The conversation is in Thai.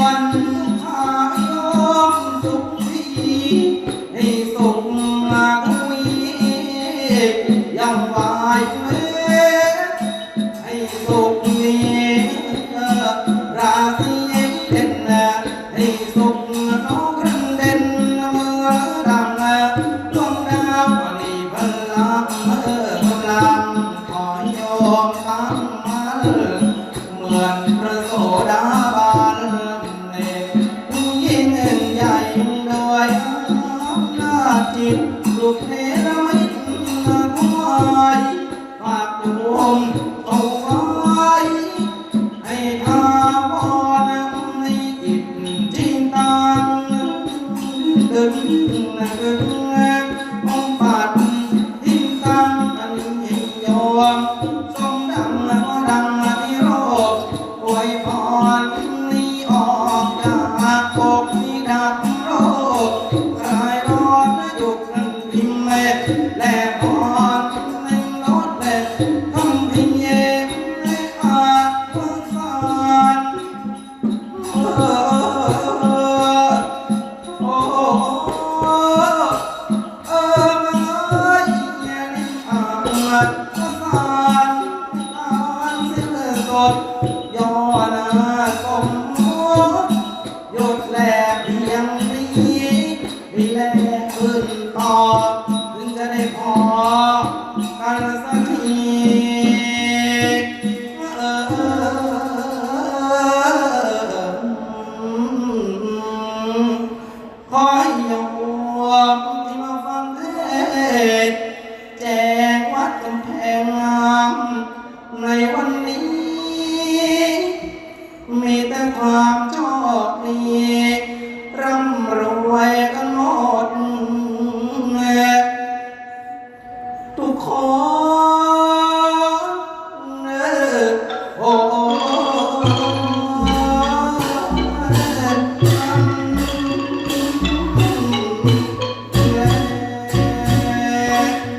วนสุายอมสุขสีให้สุขมากมียังวเมให้สุขมีราศีเป็นให้สุขนกกระเด็นเมื่อดังดวงดาวอันนี้พลังพลังขอยอมายาหน้าจิตลูกเทรา ดย่อหน้ากลมหยุดแลเยังนี้มีแลกขึ้นต่อถึงจะได้พอกันสักทีขอให้ยอมที่มาฟังเทศ Tuhan.